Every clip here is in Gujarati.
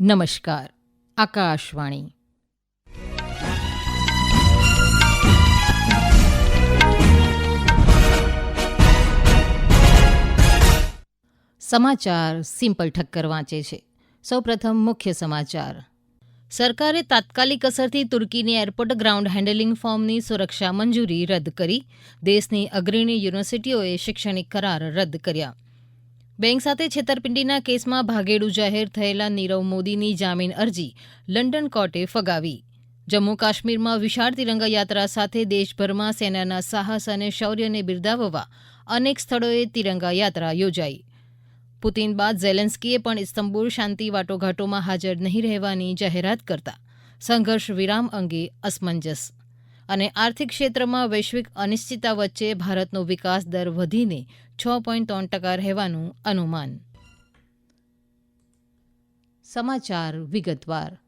નમસ્કાર, આકાશવાણી. સમાચાર સિમ્પલ ઠક્કર વાંચે છે. સૌપ્રથમ મુખ્ય સમાચાર. સરકારે તાત્કાલિક અસરથી તુર્કીની એરપોર્ટ ગ્રાઉન્ડ હેન્ડલિંગ ફોર્મની સુરક્ષા મંજૂરી રદ કરી. દેશની અગ્રણી યુનિવર્સિટીઓએ શૈક્ષણિક કરાર રદ કર્યા. બેંક સાથે છેતરપિંડીના કેસમાં ભાગેડુ જાહેર થયેલા નીરવ મોદીની જામીન અરજી લંડન કોર્ટે ફગાવી. જમ્મુ કાશ્મીરમાં વિશાળ તિરંગા યાત્રા સાથે દેશભરમાં સેનાના સાહસ અને શૌર્યને બિરદાવવા અનેક સ્થળોએ તિરંગા યાત્રા યોજાઈ. પુતિન બાદ ઝેલેન્સ્કીએ પણ ઇસ્તંબુલ શાંતિ વાટોઘાટોમાં હાજર નહીં રહેવાની જાહેરાત કરતા સંઘર્ષ વિરામ અંગે અસમંજસ અને આર્થિક ક્ષેત્રમાં વૈશ્વિક અનિશ્ચિતતા વચ્ચે ભારતનો વિકાસ દર વધીને છ પોઈન્ટ ત્રણ ટકા રહેવાનું અનુમાન. સમાચાર વિગતવાર.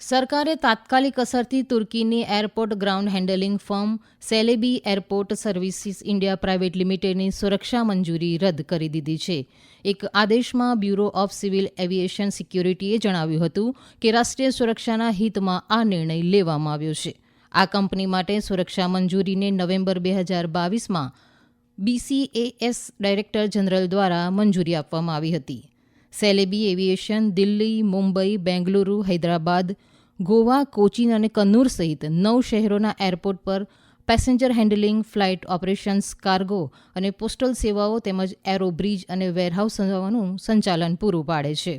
સરકારે તાત્કાલિક અસરથી તુર્કીની airport ground handling firm Celebi airport services India private લિમિટેડની સુરક્ષા મંજૂરી રદ કરી દીધી છે. એક આદેશમાં બ્યુરો ઓફ સિવિલ એવિએશન સિક્યુરિટીએ જણાવ્યું હતું કે રાષ્ટ્રીય સુરક્ષાના હિતમાં આ નિર્ણય લેવામાં આવ્યો છે. આ કંપની માટે સુરક્ષા મંજૂરીને નવેમ્બર બે હજાર બાવીસમાં બીસીએએસ ડાયરેક્ટર જનરલ દ્વારા મંજૂરી આપવામાં આવી હતી. સેલેબી એવિએશન દિલ્હી, મુંબઈ, બેંગલુરુ, હૈદરાબાદ, ગોવા, કોચીન અને કન્નૂર સહિત નવ શહેરોના એરપોર્ટ પર passenger handling, flight operations, cargo અને પોસ્ટલ સેવાઓ તેમજ એરો બ્રિજ અને વેરહાઉસ સેવાઓનું સંચાલન પૂરું પાડે છે.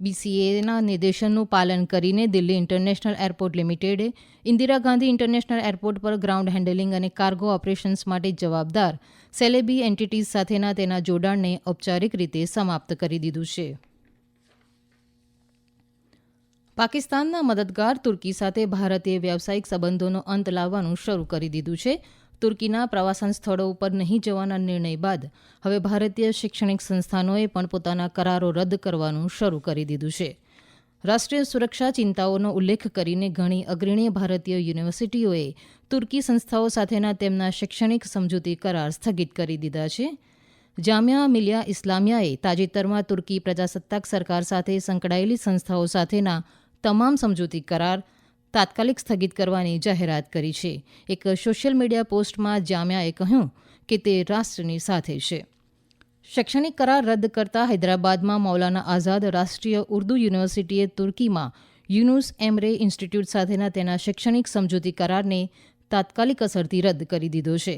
બીસીએના નિર્દેશનનું પાલન કરીને દિલ્હી ઇન્ટરનેશનલ એરપોર્ટ લિમિટેડે ઇન્દિરા ગાંધી ઇન્ટરનેશનલ એરપોર્ટ પર ગ્રાઉન્ડ હેન્ડલિંગ અને કાર્ગો ઓપરેશન્સ માટે જવાબદાર સેલેબી એન્ટિટીઝ સાથેના તેના જોડાણને ઔપચારિક રીતે સમાપ્ત કરી દીધું છે. પાકિસ્તાનના મદદગાર તુર્કી સાથે ભારતીય વ્યાવસાયિક સંબંધોનો અંત લાવવાનું શરૂ કરી દીધું છે. તુર્કીના પ્રવાસન સ્થળો ઉપર નહીં જવાના નિર્ણય બાદ હવે ભારતીય શૈક્ષણિક સંસ્થાનોએ પણ પોતાના કરારો રદ કરવાનું શરૂ કરી દીધું છે. રાષ્ટ્રીય સુરક્ષા ચિંતાઓનો ઉલ્લેખ કરીને ઘણી અગ્રણી ભારતીય યુનિવર્સિટીઓએ તુર્કી સંસ્થાઓ સાથેના તેમના શૈક્ષણિક સમજૂતી કરાર સ્થગિત કરી દીધા છે. જામિયા મિલિયા ઇસ્લામિયાએ તાજેતરમાં તુર્કી પ્રજાસત્તાક સરકાર સાથે સંકળાયેલી સંસ્થાઓ સાથેના તમામ સમજૂતી કરાર તાત્કાલિક સ્થગિત કરવાની જાહેરાત કરી છે. એક સોશિયલ મીડિયા પોસ્ટમાં જામિયાએ કહ્યું કે તે રાષ્ટ્રની સાથે છે. શૈક્ષણિક કરાર રદ કરતા હૈદરાબાદમાં મૌલાના આઝાદ રાષ્ટ્રીય ઉર્દુ યુનિવર્સિટીએ તુર્કીમાં યુનુસ એમરે ઇન્સ્ટિટ્યૂટ સાથેના તેના શૈક્ષણિક સમજૂતી કરારને તાત્કાલિક અસરથી રદ કરી દીધો છે.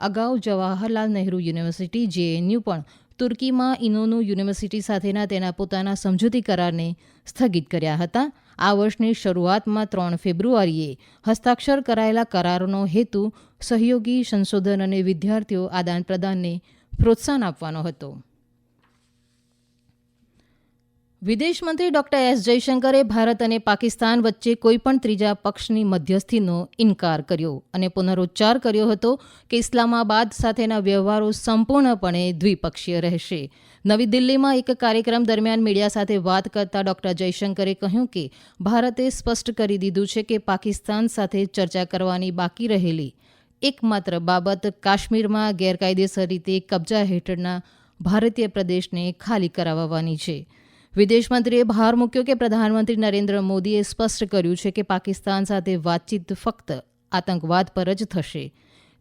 અગાઉ જવાહરલાલ નહેરુ યુનિવર્સિટી, જેએનયુ પણ તુર્કીમાં ઇનોનુ યુનિવર્સિટી સાથેના તેના પોતાના સમજૂતી કરારને સ્થગિત કર્યા હતા. આ વર્ષની શરૂઆતમાં ત્રણ ફેબ્રુઆરીએ હસ્તાક્ષર કરાયેલા કરારનો હેતુ સહયોગી સંશોધન અને વિદ્યાર્થીઓ આદાન પ્રદાનને પ્રોત્સાહન આપવાનો હતો. વિદેશમંત્રી ડોક્ટર એસ જયશંકરે ભારત અને પાકિસ્તાન વચ્ચે કોઈપણ ત્રીજા પક્ષની મધ્યસ્થીનો ઇનકાર કર્યો અને પુનરોચ્ચાર કર્યો હતો કે ઇસ્લામાબાદ સાથેના વ્યવહારો સંપૂર્ણપણે દ્વિપક્ષીય રહેશે. નવી દિલ્હીમાં એક કાર્યક્રમ દરમિયાન મીડિયા સાથે વાત કરતા ડોક્ટર જયશંકરે કહ્યું કે, ભારતે સ્પષ્ટ કરી દીધું છે કે પાકિસ્તાન સાથે ચર્ચા કરવાની બાકી રહેલી એકમાત્ર બાબત કાશ્મીરમાં ગેરકાયદેસર રીતે કબજા હેઠળના ભારતીય પ્રદેશને ખાલી કરાવવાની છે. વિદેશમંત્રીએ ભાર મૂક્યો કે પ્રધાનમંત્રી નરેન્દ્ર મોદીએ સ્પષ્ટ કર્યું છે કે પાકિસ્તાન સાથે વાતચીત ફક્ત આતંકવાદ પર જ થશે.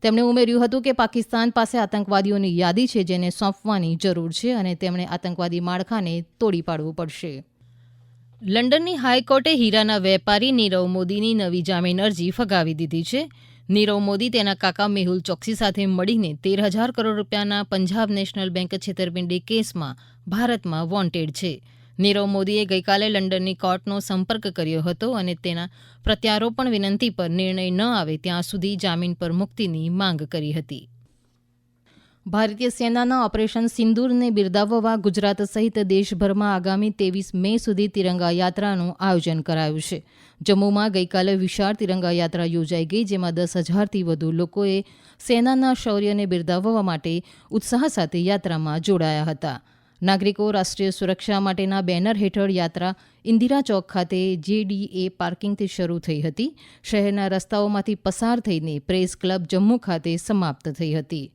તેમણે ઉમેર્યું હતું કે પાકિસ્તાન પાસે આતંકવાદીઓની યાદી છે જેને સોંપવાની જરૂર છે અને તેમણે આતંકવાદી માળખાને તોડી પાડવું પડશે. લંડનની હાઈકોર્ટે હીરાના વેપારી નીરવ મોદીની નવી જામીન અરજી ફગાવી દીધી છે. નીરવ મોદી તેના કાકા મેહુલ ચોકસી સાથે મળીને તેર હજાર કરોડ રૂપિયાના પંજાબ નેશનલ બેંક છેતરપિંડી કેસમાં ભારતમાં વોન્ટેડ છે. નીરવ મોદીએ ગઈકાલે લંડનની કોર્ટનો સંપર્ક કર્યો હતો અને તેના પ્રત્યારોપણ વિનંતી પર નિર્ણય ન આવે ત્યાં સુધી જામીન પર મુક્તિની માંગ કરી હતી. ભારતીય સેનાના ઓપરેશન સિંદૂરને બિરદાવવા ગુજરાત સહિત દેશભરમાં આગામી ત્રેવીસ મે સુધી તિરંગા યાત્રાનું આયોજન કરાયું છે. જમ્મુમાં ગઈકાલે વિશાળ તિરંગા યાત્રા યોજાઈ ગઈ, જેમાં દસ હજારથી વધુ લોકોએ સેનાના શૌર્યને બિરદાવવા માટે ઉત્સાહ સાથે યાત્રામાં જોડાયા હતા. નાગરિકો રાષ્ટ્રીય સુરક્ષા માટેના બેનર હેઠળ યાત્રા ઇન્દિરા ચોક ખાતે જેડીએ પાર્કિંગથી શરૂ થઈ હતી. શહેરના રસ્તાઓમાંથી પસાર થઈને પ્રેસ ક્લબ જમ્મુ ખાતે સમાપ્ત થઈ હતી.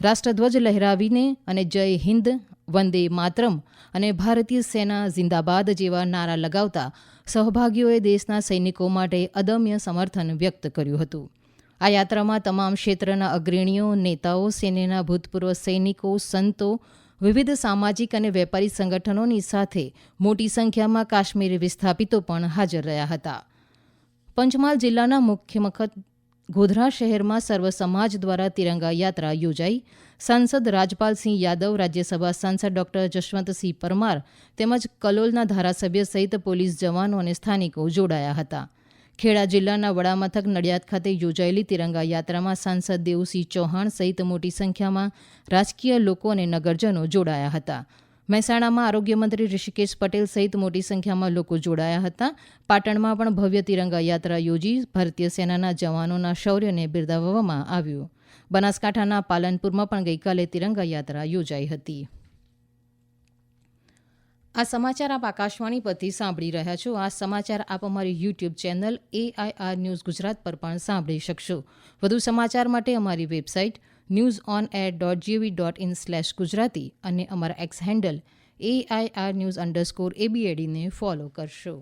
રાષ્ટ્રધ્વજ લહેરાવીને અને જય હિન્દ, વંદે માતરમ અને ભારતીય સેના જિંદાબાદ જેવા નારા લગાવતા સહભાગીઓએ દેશના સૈનિકો માટે અદમ્ય સમર્થન વ્યક્ત કર્યું હતું. આ યાત્રામાં તમામ ક્ષેત્રના અગ્રણીઓ, નેતાઓ, સેનાના ભૂતપૂર્વ સૈનિકો, સંતો વિવિધ સામાજિક અને વેપારી સંગઠનોની સાથે મોટી સંખ્યામાં કાશ્મીરી વિસ્થાપિતો પણ હાજર રહ્યા હતા. પંચમહાલ જિલ્લાના મુખ્ય મથક ગોધરા શહેરમાં સર્વ સમાજ દ્વારા તિરંગા યાત્રા યોજાઈ. સાંસદ રાજપાલસિંહ યાદવ, રાજ્યસભા સાંસદ ડોક્ટર જશવંતસિંહ પરમાર તેમજ કલોલના ધારાસભ્ય સહિત પોલીસ જવાનો અને સ્થાનિકો જોડાયા હતા. ખેડા જિલ્લાના વડામથક નડિયાદ ખાતે યોજાયેલી તિરંગા યાત્રામાં સાંસદ દેવુસિંહ ચૌહાણ સહિત મોટી સંખ્યામાં રાજકીય લોકો અને નગરજનો જોડાયા હતા. મહેસાણામાં આરોગ્યમંત્રી ઋષિકેશ પટેલ સહિત મોટી સંખ્યામાં લોકો જોડાયા હતા. પાટણમાં પણ ભવ્ય તિરંગા યાત્રા યોજી ભારતીય સેનાના જવાનોના શૌર્યને બિરદાવવામાં આવ્યું. બનાસકાંઠાના પાલનપુરમાં પણ ગઈકાલે તિરંગા યાત્રા યોજાઈ હતી. આ સમાચાર આપ આકાશવાણી પરથી સાંભળી રહ્યા છો. આ સમાચાર આપ અમારી YouTube channel AIR news Gujarat પર પણ સાંભળી શકશો. વધુ સમાચાર માટે અમારી website news on air dot GOV dot in slash Gujarati અને અમારા X handle AIR news underscore એબીએડીને follow કરશો.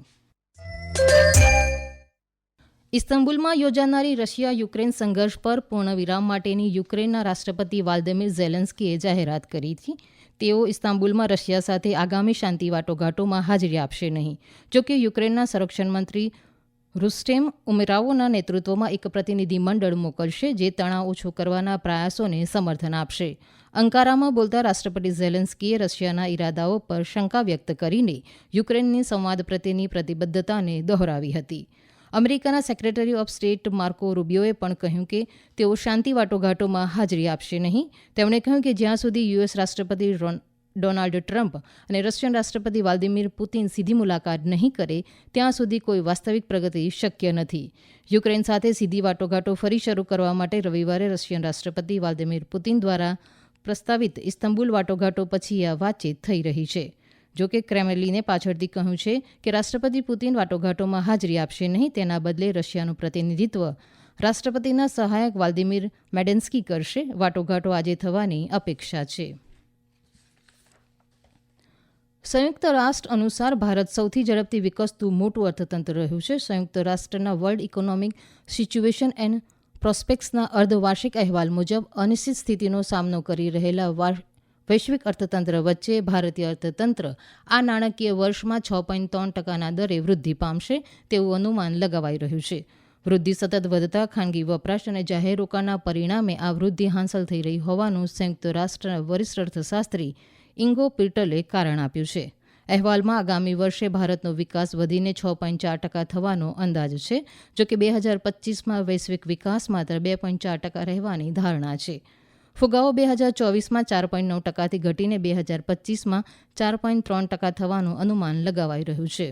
ઇસ્તંબુલમાં યોજાનારી રશિયા યુક્રેન સંઘર્ષ પર પૂર્ણવિરામ માટેની યુક્રેનના રાષ્ટ્રપતિ વાલ્દમીર ઝેલેન્સ્કીએ જાહેરાત કરી હતી. તેઓ ઇસ્તાંબુલમાં રશિયા સાથે આગામી શાંતિ વાટાઘાટોમાં હાજરી આપશે નહીં. જોકે યુક્રેનના સંરક્ષણ મંત્રી રુસ્ટેમ ઉમેરાવોના નેતૃત્વમાં એક પ્રતિનિધિ મંડળ મોકલશે જે તણાવ ઓછો કરવાના પ્રયાસોને સમર્થન આપશે. અંકારામાં બોલતા રાષ્ટ્રપતિ ઝેલેન્સ્કીએ રશિયાના ઇરાદાઓ પર શંકા વ્યક્ત કરીને યુક્રેનની સંવાદ પ્રત્યેની પ્રતિબદ્ધતાને દોહરાવી હતી. અમેરિકાના સેક્રેટરી ઓફ સ્ટેટ માર્કો રૂબિયોએ પણ કહ્યું કે તેઓ શાંતિ વાટાઘાટોમાં હાજરી આપશે નહીં. તેમણે કહ્યું કે જ્યાં સુધી યુએસ રાષ્ટ્રપતિ ડોનાલ્ડ ટ્રમ્પ અને રશિયન રાષ્ટ્રપતિ વ્લાદિમીર પુતિન સીધી મુલાકાત નહીં કરે, ત્યાં સુધી કોઈ વાસ્તવિક પ્રગતિ શક્ય નથી. યુક્રેન સાથે સીધી વાટોઘાટો ફરી શરૂ કરવા માટે રવિવારે રશિયન રાષ્ટ્રપતિ વ્લાદિમીર પુતિન દ્વારા પ્રસ્તાવિત ઇસ્તંબુલ વાટોઘાટો પછી આ વાતચીત થઈ રહી છે. જોકે ક્રેમલિને પાછળથી કહ્યું છે કે રાષ્ટ્રપતિ પુતિન વાટાઘાટોમાં હાજરી આપશે નહીં, તેના બદલે રશિયાનું પ્રતિનિધિત્વ રાષ્ટ્રપતિના સહાયક વાલ્દિમીર મેડેન્સ્કી કરશે. વાટાઘાટો આજે થવાની અપેક્ષા છે. સંયુક્ત રાષ્ટ્ર અનુસાર ભારત સૌથી ઝડપથી વિકસતું મોટું અર્થતંત્ર રહ્યું છે. સંયુક્ત રાષ્ટ્રના વર્લ્ડ ઇકોનોમિક સિચ્યુએશન એન્ડ પ્રોસ્પેક્ટ્સના અર્ધવાર્ષિક અહેવાલ મુજબ અનિશ્ચિત સ્થિતિનો સામનો કરી રહેલા વૈશ્વિક અર્થતંત્ર વચ્ચે ભારતીય અર્થતંત્ર આ નાણાકીય વર્ષમાં છ પોઈન્ટ ત્રણ ટકાના દરે વૃદ્ધિ પામશે તેવું અનુમાન લગાવાઈ રહ્યું છે. વૃદ્ધિ સતત વધતા ખાનગી વપરાશ અને જાહેર રોકાણના પરિણામે આ વૃદ્ધિ હાંસલ થઈ રહી હોવાનું સંયુક્ત રાષ્ટ્રના વરિષ્ઠ અર્થશાસ્ત્રી ઇંગો પિર્ટલે કારણ આપ્યું છે. અહેવાલમાં આગામી વર્ષે ભારતનો વિકાસ વધીને છ પોઈન્ટ ચાર ટકા થવાનો અંદાજ છે, જોકે બે હજાર પચીસમાં વૈશ્વિક વિકાસ માત્ર બે પોઈન્ટ ચાર ટકા રહેવાની ધારણા છે. ફુગાવો બે હજાર ચોવીસમાં ચાર પોઈન્ટ નવ ટકાથી ઘટીને બે હજાર પચીસમાં ચાર પોઈન્ટ ત્રણ ટકા થવાનું અનુમાન લગાવાઈ રહ્યું છે.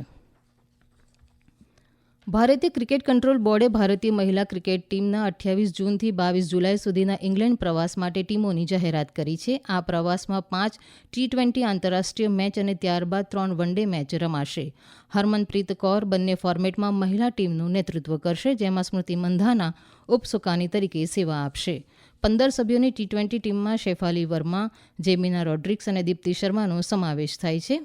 ભારતીય ક્રિકેટ કંટ્રોલ બોર્ડે ભારતીય મહિલા ક્રિકેટ ટીમના અઠ્યાવીસ જૂનથી બાવીસ જુલાઈ સુધીના ઇંગ્લેન્ડ પ્રવાસ માટે ટીમોની જાહેરાત કરી છે. આ પ્રવાસમાં પાંચ ટી ટ્વેન્ટી આંતરરાષ્ટ્રીય મેચ અને ત્યારબાદ ત્રણ વન ડે મેચ રમાશે. હરમનપ્રીત કૌર બંને ફોર્મેટમાં મહિલા ટીમનું નેતૃત્વ કરશે, જેમાં સ્મૃતિ મંધાના, ઉપસુકાની તરીકે સેવા આપશે. પંદર સભ્યોની ટી ટ્વેન્ટી ટીમમાં શેફાલી વર્મા, જેમિના રોડ્રિક્સ અને દીપ્તિ શર્માનો સમાવેશ થાય છે.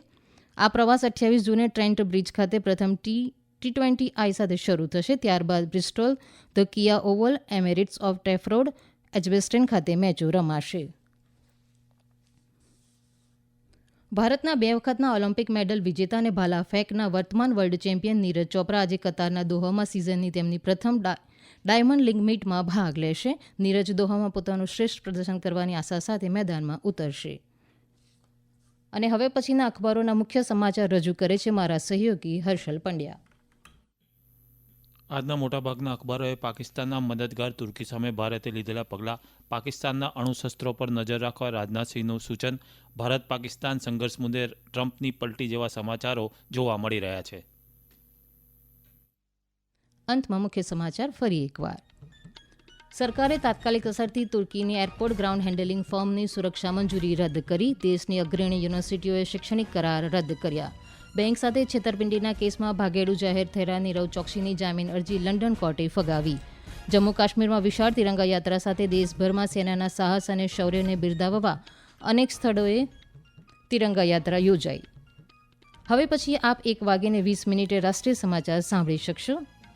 આ પ્રવાસ અઠ્યાવીસ જૂને ટ્રેન્ટ બ્રિજ ખાતે પ્રથમ ટી ટી ટ્વેન્ટી આઈ સાથે શરૂ થશે. ત્યારબાદ Bristol, the Kia Oval, Emirates of Trafford Edgbaston ખાતે મેચો રમાશે. ભારતના બે વખતના ઓલિમ્પિક મેડલ વિજેતા અને ભાલા ફેંકના વર્તમાન વર્લ્ડ ચેમ્પિયન નીરજ ચોપરા આજે કતારના દોહામાં સિઝનની તેમની પ્રથમ ડાયમંડ લીગ મીટમાં ભાગ લેશે. નીરજ દોહામાં પોતાનું શ્રેષ્ઠ પ્રદર્શન કરવાની આશા સાથે મેદાનમાં ઉતરશે. અને હવે પછીના અખબારોના મુખ્ય સમાચાર રજૂ કરે છે મારા સહયોગી હર્ષલ પંડ્યા. આજના મોટાભાગના અખબારોએ પાકિસ્તાનના મદદગાર તુર્કી સામે ભારતે લીધેલા પગલાં પાકિસ્તાનના અણુશસ્ત્રો પર નજર રાખવા રાજનાથસિંહનું સૂચન. ભારત પાકિસ્તાન સંઘર્ષ મુદ્દે ટ્રમ્પની પલટી જેવા સમાચારો જોવા મળી રહ્યા છે. અંતમાં મુખ્ય સમાચાર ફરી એકવાર. સરકારે તાત્કાલિક અસરથી તુર્કીની એરપોર્ટ ગ્રાઉન્ડ હેન્ડલિંગ ફર્મની સુરક્ષા મંજૂરી રદ કરી દેશની અગ્રણી યુનિવર્સિટીઓએ શૈક્ષણિક કરાર રદ કર્યા. બેંક સાથે છેતરપિંડીના કેસમાં ભાગેડુ જાહેર થયેલા નીરવ ચોકસીની જામીન અરજી લંડન કોર્ટે ફગાવી. જમ્મુ કાશ્મીરમાં વિશાળ તિરંગા યાત્રા સાથે દેશભરમાં સેનાના સાહસ અને શૌર્યને બિરદાવવા અનેક સ્થળોએ તિરંગા યાત્રા યોજાઈ. હવે પછી આપ એક વાગીને વીસ મિનિટે રાષ્ટ્રીય સમાચાર સાંભળી શકશો.